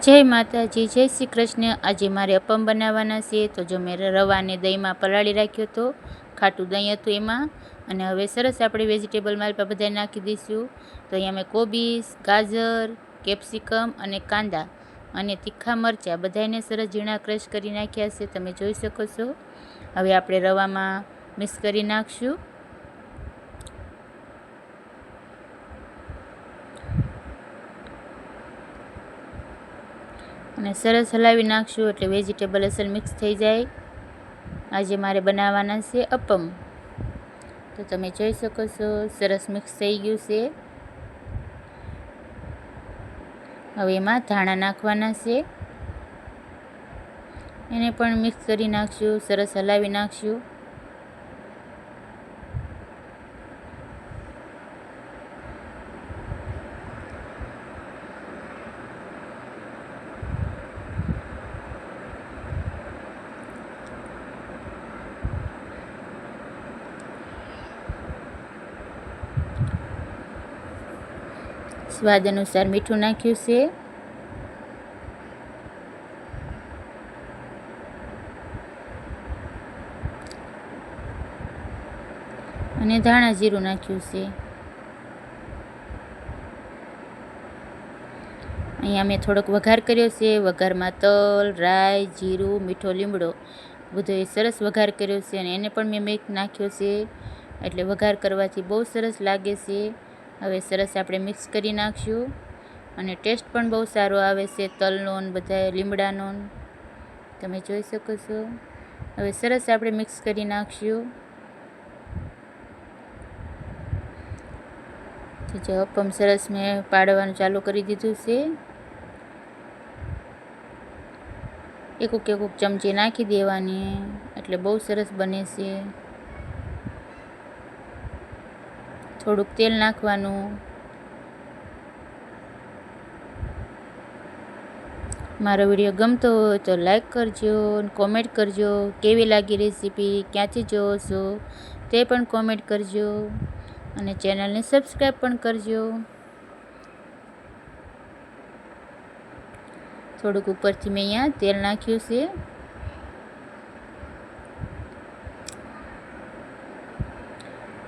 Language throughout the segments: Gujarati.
જય માતાજી, જય શ્રી કૃષ્ણ. આજે મારે અપમ બનાવવાના છે. તો જો મેં રવાને દહીંમાં પલાળી રાખ્યો હતો ખાટું દહીં હતું એમાં. અને હવે સરસ આપણે વેજીટેબલ માલપા બધા નાખી દઈશું. તો અહીંયા મેં કોબીસ ગાજર, કેપ્સિકમ અને કાંદા અને તીખા મરચાં બધાને સરસ ઝીણા ક્રશ કરી નાખ્યા છે. તમે જોઈ શકો છો. હવે આપણે રવામાં મિક્સ કરી નાખશું. અને સરસ હલાવી નાખશું એટલે વેજીટેબલ અસર મિક્સ થઈ જાય. આજે મારે બનાવવાના છે અપમ. તો તમે જોઈ શકો છો, સરસ મિક્સ થઈ ગયું છે. હવે એમાં ધાણા નાખવાના છે. એને પણ મિક્સ કરી નાખશું, સરસ હલાવી નાખશું. સ્વાદ અનુસાર મીઠું નાખ્યું છે. અને ધાણા જીરું નાખ્યું છે. અહીંયા મેં થોડોક વઘાર કર્યો છે. વઘારમાં તલ, રાઈ, જીરું, મીઠો લીમડો બધો એ સરસ વઘાર કર્યો છે અને એને પણ મેં મેક નાખ્યો છે. એટલે વઘાર કરવાથી બહુ સરસ લાગે છે. હવે સરસ આપણે મિક્સ કરી નાખશું. અને ટેસ્ટ પણ બહુ સારો આવે છે, તલનો ને બધા લીમડાનો તમે જોઈ શકો છો. હવે સરસ આપણે મિક્સ કરી નાખશું. તો જો અપમ સરસ મેં પાડવાનું ચાલુ કરી દીધું છે. એકુક એકુક ચમચી નાખી દેવાની, એટલે બહુ સરસ બને છે. થોડુંક તેલ નાખવાનું. મારો વીડિયો ગમતો હોય તો લાઈક કરજો કોમેન્ટ કરજો કેવી લાગી રેસીપી ક્યાંથી જોવો છો તે પણ કોમેન્ટ કરજો અને ચેનલને સબસ્ક્રાઈબ પણ કરજો. થોડુંક ઉપરથી મેં અહીંયા તેલ નાખ્યું છે.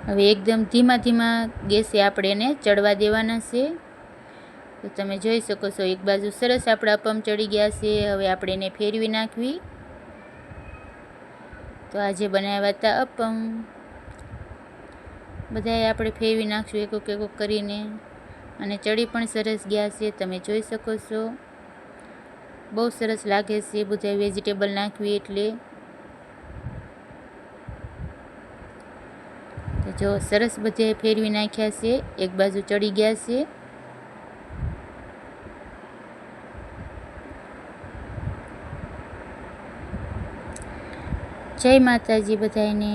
હવે એકદમ ધીમા ધીમા ગેસે આપણે એને ચડવા દેવાના છે. તો તમે જોઈ શકો છો, એક બાજુ સરસ આપણા અપમ ચડી ગયા છે, હવે આપણે એને ફેરવી નાખવી. તો આજે બનાવ્યા હતા અપમ બધાએ આપણે ફેરવી નાખશું એકોક એકક કરીને. અને ચડી પણ સરસ ગયા છે, તમે જોઈ શકો છો. બહુ સરસ લાગે છે બધા વેજીટેબલ નાખવી એટલે તો જો સરસ બધે ફેરવી નાખ્યા છે એક બાજુ ચડી ગયા છે. જય માતાજી બધાને